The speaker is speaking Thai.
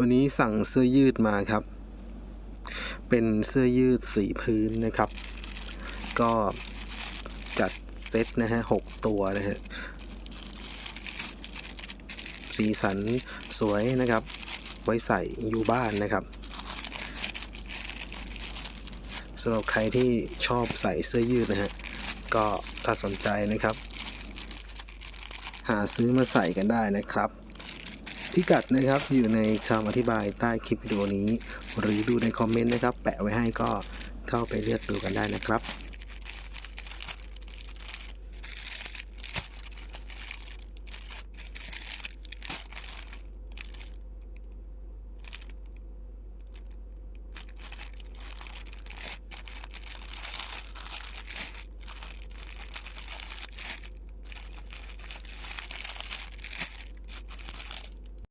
วันนี้สั่งเสื้อยืดมาครับ เป็นเสื้อยืดสีพื้นนะครับ ก็จัดเซตนะฮะหกตัวนะฮะ สีสันสวยนะครับ ไว้ใส่อยู่บ้านนะครับสำหรับใครที่ชอบใส่เสื้อยืดนะฮะ ก็ถ้าสนใจนะครับ หาซื้อมาใส่กันได้นะครับ พิกัดนะครับอยู่ในคำอธิบายใต้คลิปวิดีโอนี้ หรือดูในคอมเมนต์นะครับ แปะไว้ให้ก็เข้าไปเลือกดูกันได้นะครับ